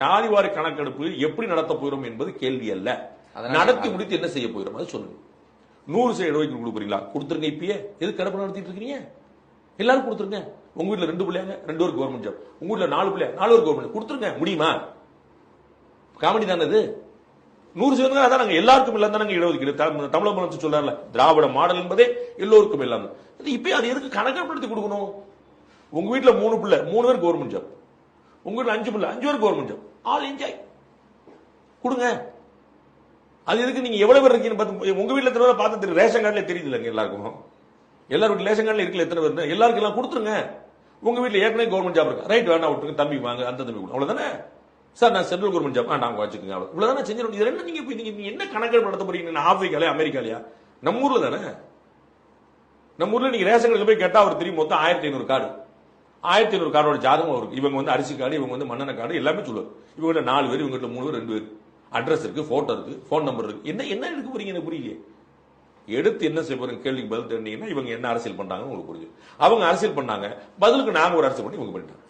ஜாதிவாரி கணக்கெடுப்பு எப்படி நடத்த போகிறோம் என்பது கேள்வி அல்ல. நடத்தி முடித்து என்ன செய்ய போகிறோம்? அது சொல்லுங்க. நூறு சைடு ரூபாய்க்கு கொடுக்குறீங்களா? கொடுத்துருங்க இப்பயே. எது கடப்பு நடத்திட்டு இருக்கீங்க எல்லாரும் கொடுத்துருங்க. உங்க வீட்ல ரெண்டு பிள்ளைங்க ரெண்டு பேருக்கு கவர்மெண்ட் ஜாப் உங்க வீட்ல நாலு பிள்ளை நாலு பேருக்கு கவர்மெண்ட் கொடுத்துருங்க. முடியுமா? காமெடி தானே இது. நூறு சதவீதம் அதான் நாங்க எல்லாருக்கும் இல்லாம தான் நாங்க இடஒதுக்கீடு. தமிழக முதலமைச்சர் சொல்றாருல திராவிட மாடல் என்பதே எல்லோருக்கும் இல்லாம. அது இப்பயே அது எதுக்கு கணக்கெடுப்படுத்தி கொடுக்கணும்? உங்க வீட்ல மூணு பிள்ளை மூணு பேர் கவர்மெண்ட் ஜாப் உங்க அஞ்சு பிள்ளை அஞ்சு பேருக்கு கவர்மெண்ட் ஜாப் ஆல் என்ஜாய் கொடுங்க. அது எதுக்கு நீங்க எவ்வளவு பேர் இருக்கீங்கன்னு பார்த்து உங்க வீட்டில் எத்தனை பேர் பார்த்து தெரியும் ரேஷன் கார்டுல தெரியுது இல்லைங்க எல்லாருக்கும். எல்லாரும் வீட்ல ரேஷன் கார்டில் இருக்கல எத்தனை பேர் எல்லாருக்கும் எல்லாம் கொடுத்துருங்க. உங்க வீட்டில் ஏற்கனவே கவர்மெண்ட் ஜாப் இருக்கு. ரைட் வேணா விட்டுருங்க. தம்பி வாங்க அந்த தம்பி கொடுங்க அவ்வளவுதானே? சார் நான் சென்ட்ரல் கவர்மெண்ட் ஜாப் நாங்க வச்சுக்கோங்க. அவ்வளோ இவ்வளவுதானே செஞ்சிடும் இது என்ன நீங்க போய் நீங்க என்ன கணக்கெடுப்பு நடத்த போறீங்க? நான் ஆப்பிரிக்காலயா அமெரிக்காலயா? நம்ம ஊர்ல தானே? நம்ம ஊர்ல நீங்க ரேஷன் கடையில் போய் கேட்டா அவர் தெரியும் மொத்தம் ஆயிரத்தி ஐநூறு கார்டு. ஆயிரத்தி ஐநூறு கார்டோட ஜாதகம் இருக்கு இவங்க வந்து அரிசி கார்டு இவங்க வந்து மன்னன கார்டு எல்லாமே சொல்லுவார். இவங்க நாலு பேர் இவங்க மூணு பேர் ரெண்டு பேர். அட்ரஸ் இருக்கு போட்டோ இருக்கு போன் நம்பர் இருக்கு. என்ன என்ன எடுக்க போறீங்க எனக்கு புரியலையே. எடுத்து என்ன செய்ய போறீங்க? கேள்விக்கு பதில் தெரிஞ்சீங்கன்னா இவங்க என்ன அரசியல் பண்றாங்கன்னு உங்களுக்கு புரியுது அவங்க அரசியல் பண்ணாங்க பதிலுக்கு நாங்க ஒரு அரசியல் பண்ணி இவங்க பண்ணிட்டாங்க.